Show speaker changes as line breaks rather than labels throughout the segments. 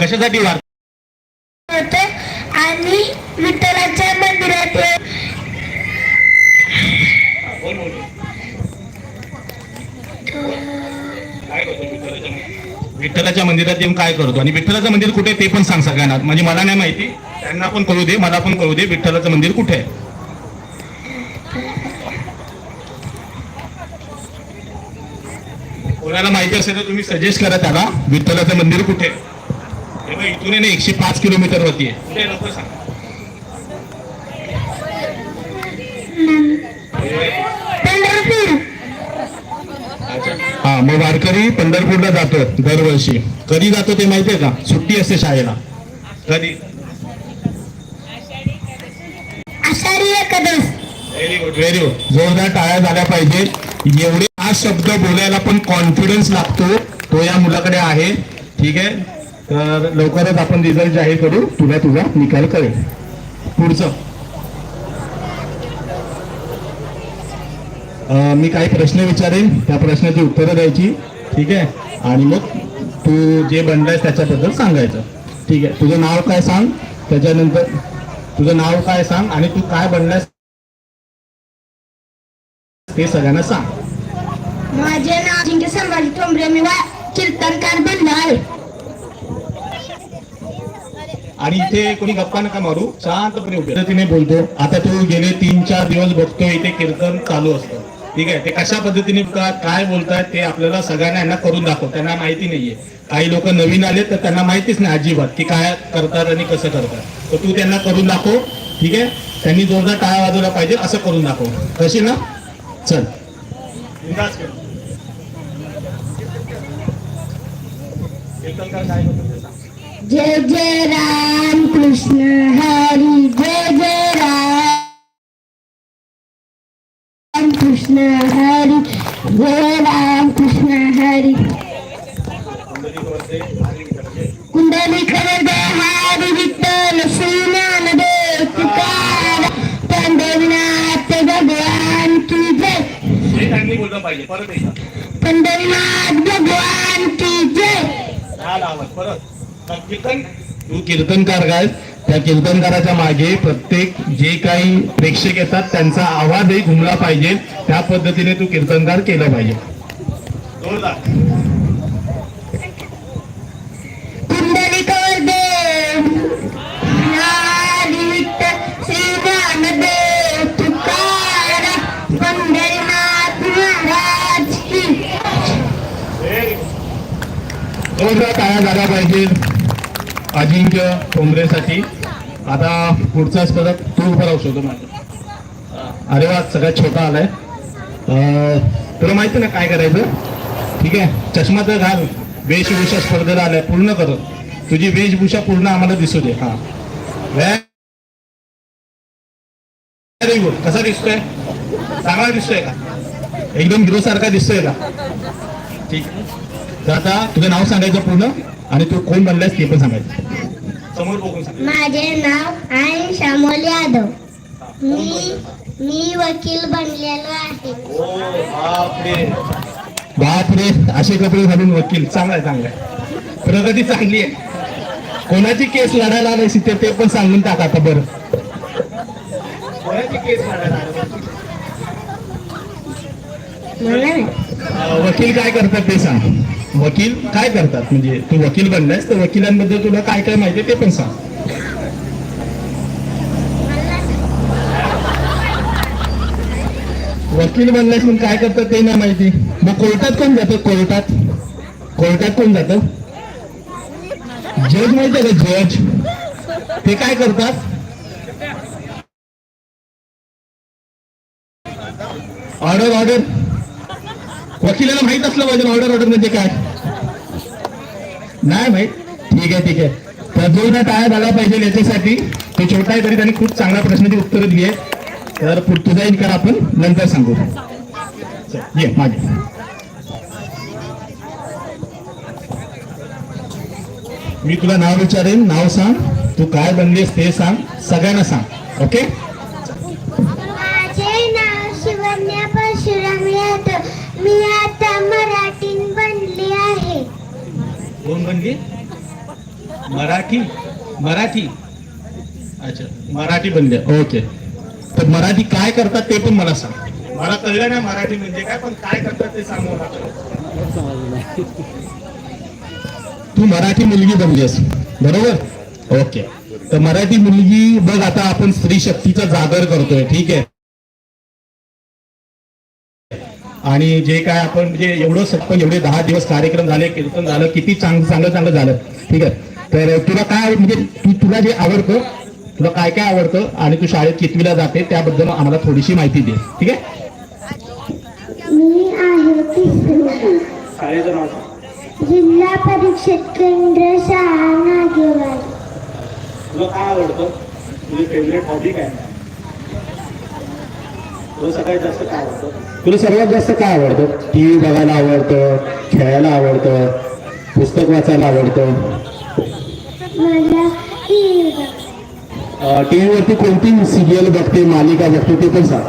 कशासाठी वार
होते आणि विठ्ठलाच्या मंदिरात
विठ्ठलाच्या मंदिरात येऊन काय करतो? आणि विठ्ठलाचं मंदिर कुठे ते पण सांग सगळ्यांना. म्हणजे मला नाही माहिती. त्यांना पण कळू दे मला पण कळू दे विठ्ठलाचं मंदिर कुठे आहे? कोणाला माहिती असेल तर तुम्ही सजेस्ट करा त्याला. विठ्ठलाचं मंदिर कुठे आहे? इथून एकशे पाच किलोमीटर वरती आहे. हा मग वारकरी पंढरपूरला जातो दरवर्षी. कधी जातो ते माहितीये का? सुट्टी असते शाळेला. कधी? व्हेरी गुड व्हेरी गुड जोरदार टाळ्या झाल्या पाहिजे. एवढे हा शब्द बोलायला पण कॉन्फिडन्स लागतो. तो या मुलाकडे आहे. ठीक आहे? तर लवकरच आपण रिझल्ट जाहीर करू. तुला तुझा निकाल कळेल. पुढचं. मी काही प्रश्न विचारेन. त्या प्रश्नाची उत्तरं द्यायची. ठीक आहे? आणि मग तू जे बनलायस त्याच्याबद्दल सांगायचं. ठीक आहे? तुझं नाव काय सांग? त्याच्यानंतर तुझं नाव काय सांग? आणि तू काय बनलायस ते सगळ्यांना सांग.
माझे नाव संभाजी तोंबरे मी कीर्तनकार बनलो आहे
आणि इथे कोणी गप्पा नका मारू शांतपणे पद्धतीने बोलतो. आता तू गेले तीन चार दिवस बघतोय इथे कीर्तन चालू असतं. ठीक आहे? ते कशा पद्धतीने काय बोलतायत ते आपल्याला सगळ्यांना यांना करून दाखव त्यांना माहिती नाहीये. काही लोक नवीन आले तर त्यांना माहितीच नाही अजिबात की काय करतात आणि कसं करतात. तर तू त्यांना करून दाखव ठीक आहे? त्यांनी जोरदार टाळा वाजवला पाहिजे असं करून दाखव. कशी ना? चल. काय.
जय जय राम कृष्ण हरी जय जय राम कृष्ण हरी जय राम कृष्ण हरी। कुंडली खरदे हरी विठ्ठल देव तुकाराम पंढरीनाथ भगवान की जय। पंढरीनाथ भगवान की जय।
परत. तू कीर्तनकार काय त्या कीर्तनकाराच्या मागे प्रत्येक जे काही प्रेक्षक येतात त्यांचा आवाजही घुमला पाहिजे. त्या पद्धतीने तू कीर्तनकार केलं पाहिजे. जोरदार टाळ्या झाल्या पाहिजे. अजिंक्य काँग्रेससाठी आता पुढचा स्पर्धक तू उभा राहू शकतो माझ्या अरे वा सगळ्यात छोटा आलाय. तुला माहिती ना काय करायचं? ठीक आहे चष्मा तर घाल. वेशभूषा स्पर्धेला आलाय पूर्ण कर तुझी वेशभूषा पूर्ण आम्हाला दिसू दे. हा. व्हेरी गुड कसा दिसतोय? चांगला दिसतोय का? एकदम हिरो सारखा दिसतोय का? ठीक. तर आता तुझं नाव सांगायचं पूर्ण. आणि तू कोण बनलायस ते पण सांगायचं. समोर बघून सांग
माझे नाव आहे श्यामोल यादव. मी मी वकील बनलेलो आहे.
बापरे. बापरे असे कपडे घालून वकील. चांगलाय चांगलाय प्रगती चांगली आहे. कोणाची केस लढायला आलाय तिथे ते पण सांगून टाका आता बरं. कोणाची केस लढायला
नाही.
वकील काय करतात ते सांग. वकील काय करतात? म्हणजे तू वकील बनलायस तर वकिलांबद्दल तुला काय काय माहिती ते पण सांग. वकील बनलायस म्हणून काय करतात ते नाही माहिती. मग कोर्टात कोण जातं? कोर्टात. कोर्टात कोण जातं? जज माहिती का? जज. ते काय करतात? Order order. वकिलाला माहीत असलं पाहिजे ऑर्डर ऑर्डर म्हणजे काय? नाही माहीत. ठीक आहे ठीक आहे. तर जोरदार टाळ्या झाला पाहिजे याच्यासाठी तो छोटा आहे तरी त्यांनी खूप चांगल्या प्रश्नाची उत्तर दिली आहे तर पुढचं जाईल कर आपण नंतर सांगू. चल, ये मागे. मी तुला नाव विचारेन नाव सांग. तू काय बनलीस ते सांग. सगळ्यांना सांग. ओके? मराठी? मराठी? अच्छा मराठी बनल्या ओके. तर मराठी काय करतात ते पण मला सांग. मला कळलं नाही मराठी म्हणजे काय पण काय करतात ते सांग तू मराठी मुलगी बनलीस बरोबर? ओके. तर मराठी मुलगी बघ आता आपण स्त्री शक्तीचा जागर करतोय ठीक आहे? आणि जे काय आपण म्हणजे एवढं सटपण एवढे दहा दिवस कार्यक्रम झाले कीर्तन झालं किती चांगलं चांगलं चांगलं झालं ठीक आहे? तर तुला काय म्हणजे तू तुला जे आवडतं तुला काय काय आवडतं आणि तू शाळेत कितवीला जाते त्याबद्दल आम्हाला थोडीशी माहिती दे. ठीक आहे?
मी आहे तिसरी
शाळेचं नाव
जिल्हा परीक्षेत केंद्र शाळा नागेवाडी.
तुला काय आवडतं? तुझी फेवरेट हॉबी काय? तुला सगळ्यात जास्त काय आवडतं? तुला सर्वात जास्त काय आवडतं? टी व्ही बघायला आवडतं खेळायला आवडतं पुस्तक वाचायला आवडतं?
मला टी
टी व्हीवरती कोणती सिरियल बघते मालिका बघते ते पण सांग.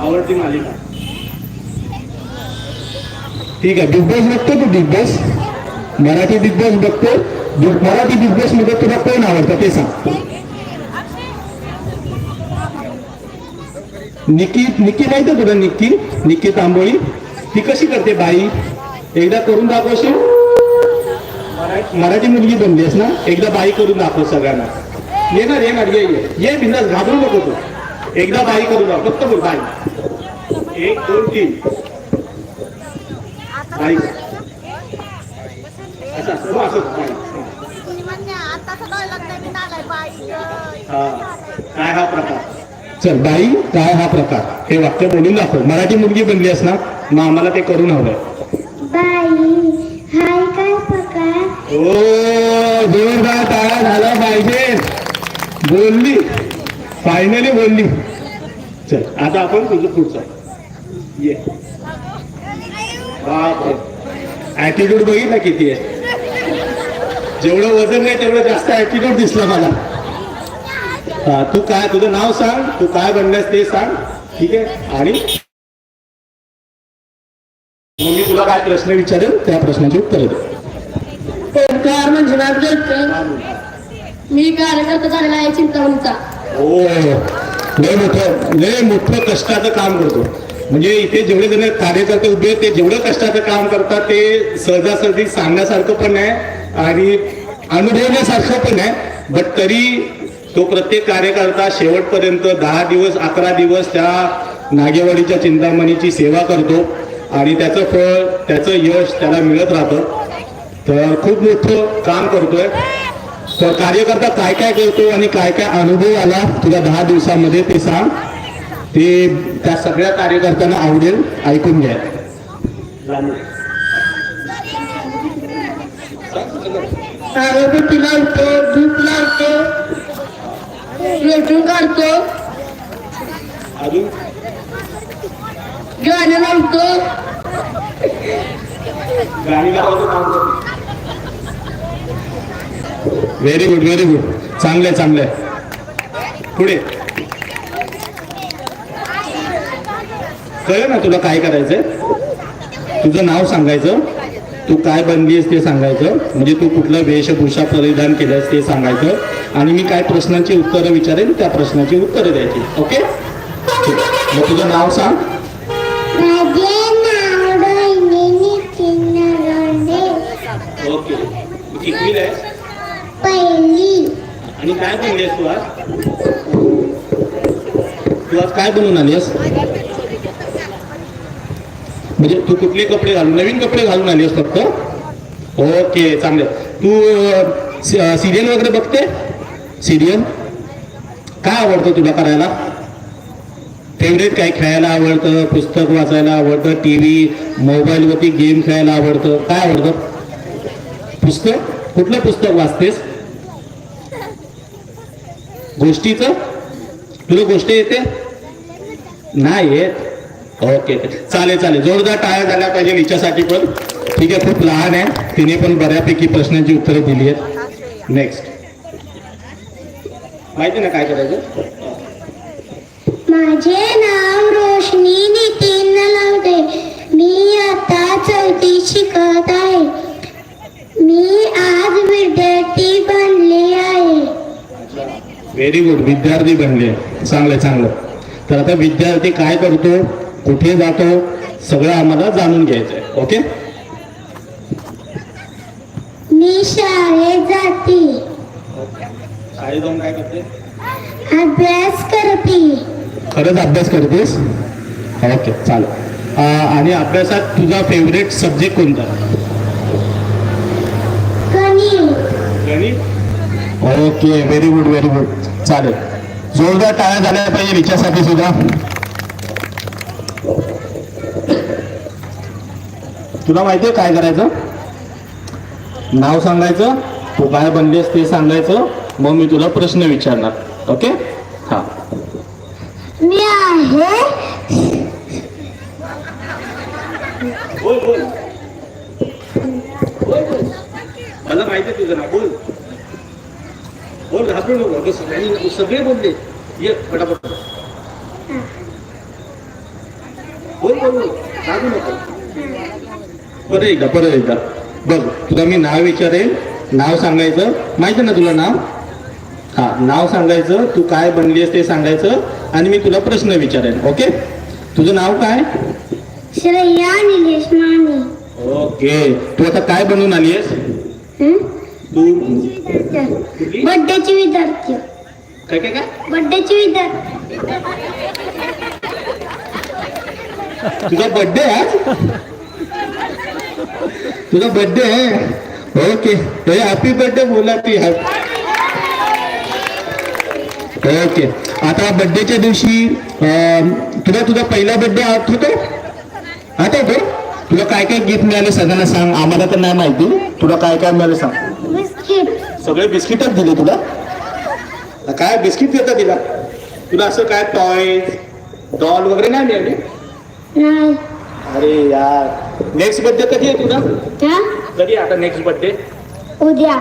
आवडती मालिका. ठीक आहे बिग बॉस बघतो तू big boss Marathi big boss बघतो. मराठी बिग बॉसमध्ये तुला कोण आवडतं ते सांग. निक्की निक्की माहिती आहे तुला निक्की निक्की तांबोळी ती कशी करते बाई? एकदा करून दाखवशील मराठी- मराठी मुलगी बनलीस ना एकदा बाई करून दाखव सगळ्यांना. येणार येणार ये ये. ये बिंदास घाबरू नको तू. एकदा बाई करून दाखव फक्त बोल बाई. एक दोन तीन. बाई. हो, असं हो, असं काय हा प्रकार? चल बाई काय हा प्रकार? हे वाक्य बोलून दाखव. मराठी मुलगी बनलीस ना मग आम्हाला ते करून हवंय. हो जोरदार ताळा झाला पाहिजे. बोलली. फायनली बोलली. चल आता आपण तुझं पुढचं. ये. बापरे. ऍटिट्यूड बघितला किती आहे. जेवढं वजन नाही तेवढं जास्त ऍटिट्यूड दिसला मला. हा तू काय तुझं नाव सांग. तू काय बनल्यास ते सांग. ठीक आहे? आणि मग मी तुला काय प्रश्न विचारेल त्या प्रश्नाची उत्तर दे
ओंकार म्हणजे मी कार्यकर्ता झालेला आहे चिंतामणीचा.
हो. लय मोठं लय मोठं कष्टाचं काम करतो. म्हणजे इथे जेवढे जण कार्यकर्ते उभे आहेत ते जेवढं कष्टाचं काम करतात ते सहजासहजी सांगण्यासारखं पण आहे आणि अनुभवण्यासारखं पण आहे. बट तरी तो प्रत्येक कार्यकर्ता शेवटपर्यंत दहा दिवस अकरा दिवस त्या नागेवाडीच्या चिंतामणीची सेवा करतो. आणि त्याचं फळ त्याचं यश त्याला मिळत राहतं. तर खूप मोठं काम करतोय. तर कार्यकर्ता काय काय करतो आणि काय काय अनुभव आला तुला दहा दिवसामध्ये ते सांग. ते त्या सगळ्या कार्यकर्त्यांना आवडेल ऐकून घ्या.
आरोग्य लावतो धूप लावतो लोटून काढतो.
अजून?
गाणं लावतो.
व्हेरी गुड व्हेरी गुड चांगले चांगले. पुढे. कळ ना तुला काय करायचंय? तुझं नाव सांगायचं. तू काय बनलीस ते सांगायचं. म्हणजे तू कुठलं वेशभूषा परिधान केलंस ते सांगायचं. आणि मी काय प्रश्नांची उत्तरं विचारेन त्या प्रश्नाची उत्तरं द्यायची. ओके ठीक. मग तुझं नाव सांग. ओके. कितवीला आहेस
पहिली.
आणि काय बनलीस तू आज? तू आज काय बनवून आलीस म्हणजे तू कुठले कपडे घालून नवीन कपडे घालून आलीस फक्त? ओके चांगले. तू सिरियल वगैरे बघते? सिरियल? काय आवडतं तुला करायला? फेवरेट काय खेळायला आवडतं? पुस्तक वाचायला आवडतं? टी व्ही मोबाईलवरती गेम खेळायला आवडतं? काय आवडतं? पुस्तक? कुठलं पुस्तक वाचतेस? गोष्टीचं? तुला गोष्ट येते? नाही येत. ओके चालेल चालेल. जोरदार टाळ्या झाल्या पाहिजे हिच्यासाठी पण. ठीक आहे खूप लहान आहे. तिने पण बऱ्यापैकी प्रश्नांची उत्तरे दिली आहेत. नेक्स्ट माहिती ना काय करायचं?
माझे नाव रोशनी नितीन नलावडे मी आता चौथी शिकत
व्हेरी गुड विद्यार्थी बनले. चांगलं चांगलं. तर आता विद्यार्थी काय करतो? कुठे जातो? सगळं आम्हाला जाणून घ्यायचं आहे ओके
मी शाळेत जाते.
शाळेत जाऊन काय करते?
अभ्यास करते.
खरंच अभ्यास करतेस? ओके चालेल. आणि अभ्यासात तुझा फेवरेट सब्जेक्ट कोणता?
गणित.
गणित? Okay very good very good चालेल. जोरदार टाळ्या झाल्या पाहिजे हिच्यासाठी सुद्धा. तुला माहितीये काय करायचं? नाव सांगायचं तू काय बनलेस ते सांगायचं मग मी तुला प्रश्न विचारणार. ओके हा
मी आहे
बोल बोल मला माहिती आहे तुझं ना बोल बोल घाबरू नको अगं सगळे सगळे बोलले ये फटाफट. बोल बोल घाबरू नको. परत एकदा परत एकदा. बघ तुला मी नाव विचारेल नाव सांगायचं. माहिती आहे ना तुला नाव? हा नाव सांगायचं. तू काय बनलीस ते सांगायचं. आणि मी तुला प्रश्न विचारेन ओके? तुझं नाव काय?
श्रेया निलेश माने.
ओके. तू आता काय बनवून आली आहेस?
हं?
तू
बड्डेची विद्यार्थी.
काय काय काय?
बड्डेची विद्यार्थी.
तुझा बर्थडे आज तुझा बर्थडे आहे? ओके. तो हॅपी बर्थडे बोला ती ओके. आता बर्थडेच्या दिवशी तुला तुझा पहिला बर्थडे आठवतो? आठवतो? तुला काय काय गिफ्ट मिळाले सगळ्यांना सांग. आम्हाला तर नाही माहिती. तुला काय काय मिळालं सांग. सगळे बिस्किटच दिले तुला? काय बिस्किट देता तिला? तुला असं काय टॉयज डॉल वगैरे नाही मिळाले? अरे यार नेक्स्ट बर्थडे कधी आहे
हा?
कधी आता नेक्स्ट बर्थडे
उद्या.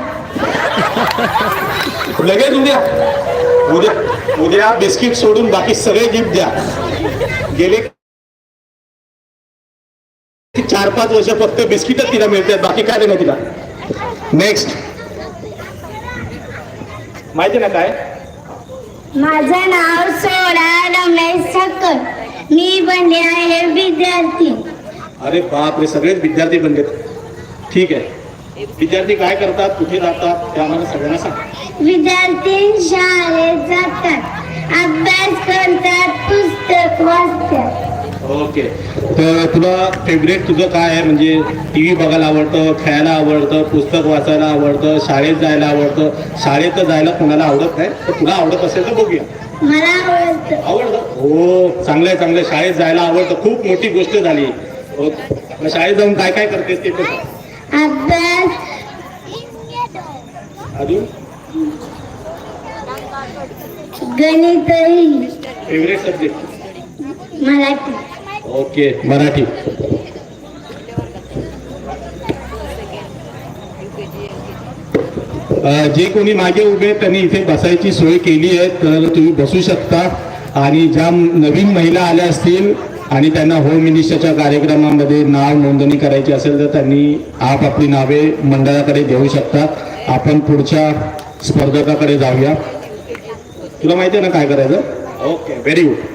लगेच उद्या. उद्या उद्या बिस्किट सोडून बाकी सगळे गिफ्ट द्या. गेले चार पाच वर्ष फक्त बिस्किटच तिला मिळतात बाकी काय नाही तिला? नेक्स्ट माहिती ना काय?
माझं नाव सोडा रमेश ठक्कर मी बनले आहे विद्यार्थी.
अरे बाप रे सगळेच विद्यार्थी बनलेत. ठीक आहे. विद्यार्थी काय करतात कुठे जातात ते आम्हाला सगळ्यांना सांग.
विद्यार्थी शाळेत जातात. अभ्यास करतात पुस्तक वाचतात.
ओके. तर तुला फेवरेट तुझं काय आहे? म्हणजे टी व्ही बघायला आवडतं खेळायला आवडतं पुस्तक वाचायला आवडतं शाळेत जायला आवडतं. शाळेत जायला कोणाला आवडत नाही तर तुला आवडत असेल तर बघूया.
मला आवडतं.
आवडतं? हो चांगलं आहे चांगलं. शाळेत जायला आवडतं. खूप मोठी गोष्ट झाली. हो. शाळेत जाऊन काय काय करतेस ते पण? अजून? Favourite subject
Marathi.
Okay Marathi. जे कोणी मागे उभे त्यांनी इथे बसायची सोय केली आहे तर तुम्ही बसू शकता. आणि ज्या नवीन महिला आल्या असतील आणि त्यांना होम मिनिस्टरच्या कार्यक्रमामध्ये नाव नोंदणी करायची असेल तर त्यांनी आपापली नावे मंडळाकडे देऊ शकतात आपण पुढच्या स्पर्धकाकडे जाऊया. तुला माहिती आहे ना काय करायचं? ओके व्हेरी गुड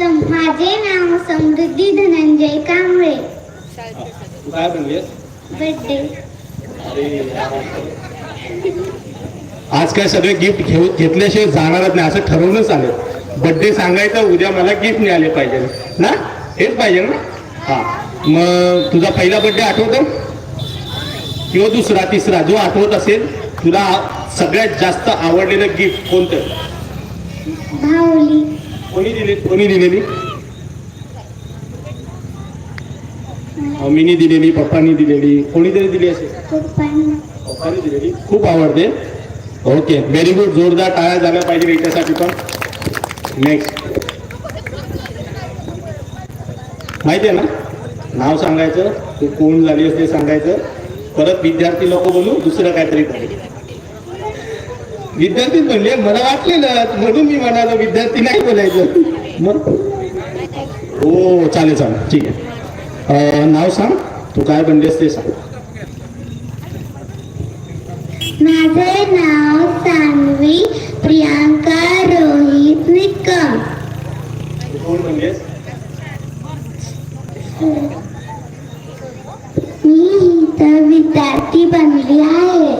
माझे नाव समृद्धी धनंजय कांबळे.
तू काय आज काय सगळे गिफ्ट घेऊ घेतल्याशिवाय जाणारच नाही असं ठरवूनच आलं बड्डे सांगायचं उद्या मला गिफ्ट मिळाले पाहिजे. ना? हेच पाहिजे ना? हा. मग तुझा पहिला बड्डे आठवतो? किंवा दुसरा तिसरा जो आठवत असेल तुला सगळ्यात जास्त आवडलेलं गिफ्ट कोणतं? कोणी दिली कोणी दिलेली? मम्मीनी दिलेली पप्पांनी दिलेली. कोणीतरी दिली असेल?
पप्पानी
पप्पांनी दिलेली. खूप आवडते. ओके. व्हेरी गुड जोरदार टाळ्या झाल्या पाहिजे याच्यासाठी पण. नेक्स्ट माहिती आहे ना? नाव सांगायचं तू कोण झाली ते सांगायचं. परत विद्यार्थी लोक बोलू दुसरं काहीतरी पाहिजे विद्यार्थी म्हणले मला वाटलेलं म्हणून मी म्हणालो विद्यार्थी नाही बोलायचं. मग? हो चालेल चालेल ठीक आहे. नाव सांग तू काय बनलेस ते सांग.
माझे नाव सान्वी प्रियांका रोहित
कोण म्हणलेस?
मी इथं विद्यार्थी बनली आहे.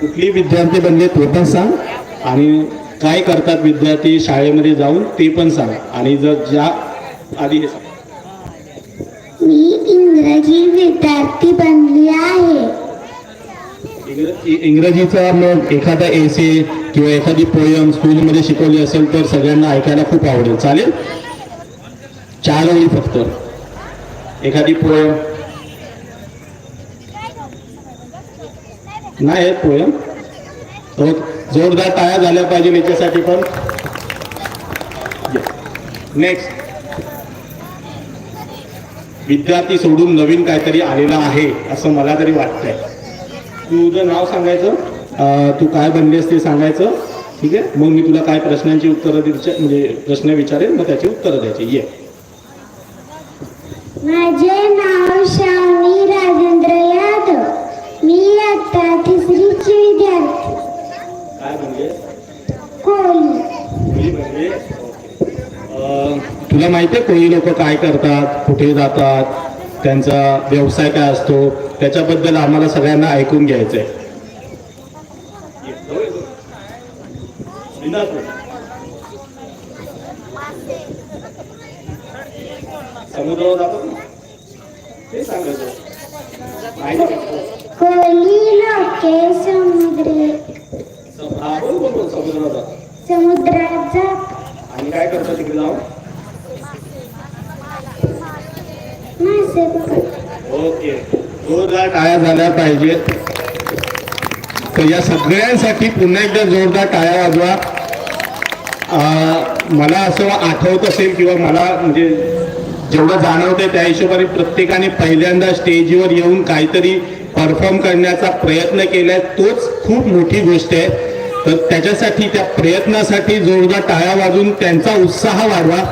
कुठली विद्यार्थी बनले ते पण सांग. आणि काय करतात विद्यार्थी शाळेमध्ये जाऊन ते पण सांग. आणि जर ज्या आधी हे सांग.
मी इंग्रजी विद्यार्थी बनली आहे.
इंग्र- इ- इंग्रजीचा मग एखादा एसे किंवा एखादी पोयम स्कूलमध्ये शिकवली असेल तर सगळ्यांना ऐकायला खूप आवडेल. चालेल? चार ओळी फक्त. एखादी पोयम नाही आहे पोयम जोरदार टाळ्या झाल्या पाहिजे याच्यासाठी पण. नेक्स्ट विद्यार्थी सोडून नवीन काहीतरी आलेला आहे असं मला तरी वाटतंय. तुझं नाव सांगायचं? तू काय बनलेस ते सांगायचं. ठीक आहे? मग मी तुला काय प्रश्नांची उत्तरं म्हणजे प्रश्न विचारेल मग त्याची उत्तरं द्यायची. ये. तुला माहिती आहे कोळी लोक काय करतात कुठे जातात त्यांचा व्यवसाय काय असतो? त्याच्याबद्दल आम्हाला सगळ्यांना ऐकून घ्यायचं आहे समुद्रावर जातात ना? ते सांगायचं समुद्रावर जातात
समुद्रात जात
आणि काय करतात तिकडे जाऊन?
मासे
ओके. जोरदार टाळ्या झाल्या पाहिजेत. तर या सगळ्यांसाठी पुन्हा एकदा जोरदार टाळ्या वाजवा. मला असं आठवत असेल किंवा मला म्हणजे जेवढं जाणवतंय त्या हिशोबाने प्रत्येकाने पहिल्यांदा स्टेजवर येऊन काहीतरी परफॉर्म करण्याचा प्रयत्न केलाय. तोच खूप मोठी गोष्ट आहे. तर त्याच्यासाठी त्या प्रयत्नासाठी जोरदार टाळ्या वाजून त्यांचा उत्साह वाढवा.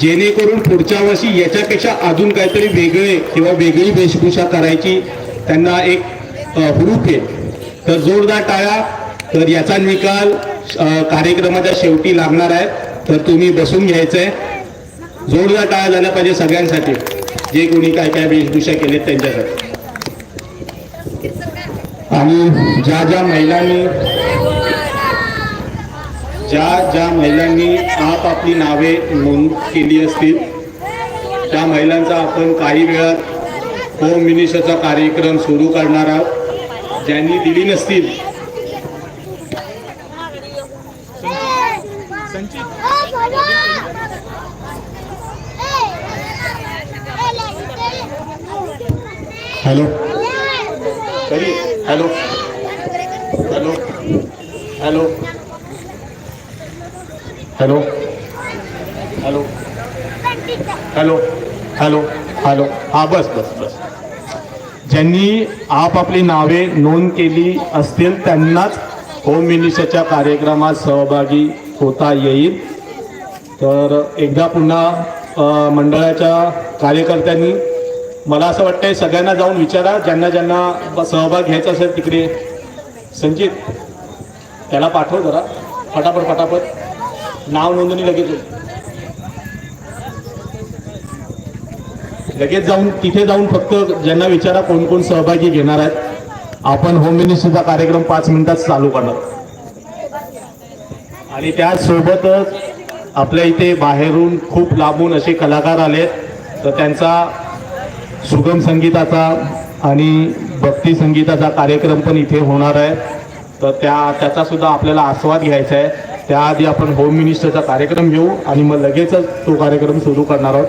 जेणेकरून पुढच्या वर्षी याच्यापेक्षा अजून काहीतरी वेगळे किंवा वेगळी वेशभूषा करायची त्यांना एक हुरूप येईल. तर जोरदार टाळ्या. तर याचा निकाल कार्यक्रमाच्या शेवटी लागणार आहे. तर तुम्ही बसून घ्यायचंय. जोरदार टाळ्या झाल्या पाहिजे सगळ्यांसाठी. जे कोणी काय काय वेशभूषा केलेत त्यांच्यासाठी. आणि ज्या ज्या महिलांनी ज्या ज्या महिलांनी आप आपली नावे नोंद केली असतील त्या महिलांचा आपण काही वेळात होम मिनिस्टरचा कार्यक्रम सुरू करणार आहोत. ज्यांनी दिली नसतील. Hello. Hello. Hello. Hello. Hello. Hello. Hello. Hello. Hello. हा बस बस बस. ज्यांनी आपापली नावे नोंद केली असतील त्यांनाच होम मिनिस्टरच्या कार्यक्रमात सहभागी होता येईल. तर एकदा पुन्हा मंडळाच्या कार्यकर्त्यांनी मला असं वाटतंय सगळ्यांना जाऊन विचारा ज्यांना ज्यांना सहभाग घ्यायचा असेल तिकडे. संचित त्याला पाठव जरा. फटाफट फटाफट. नाव नोंदणी लगेच लगेच जाऊन तिथे जाऊन फक्त ज्यांना विचारा कोण कोण सहभागी घेणार आहेत. आपण होम मिनिस्टरचा कार्यक्रम पाच मिनिटात चालू करणार. आणि त्यासोबतच आपल्या इथे बाहेरून खूप लांबून असे कलाकार आले तर त्यांचा सुगम संगीताचा आणि भक्ती संगीताचा कार्यक्रम पण इथे होणार आहे. तर त्या त्याचा सुद्धा आपल्याला आस्वाद घ्यायचा आहे. त्याआधी आपण होम मिनिस्टरचा कार्यक्रम घेऊ आणि मग लगेचच तो कार्यक्रम सुरू करणार आहोत.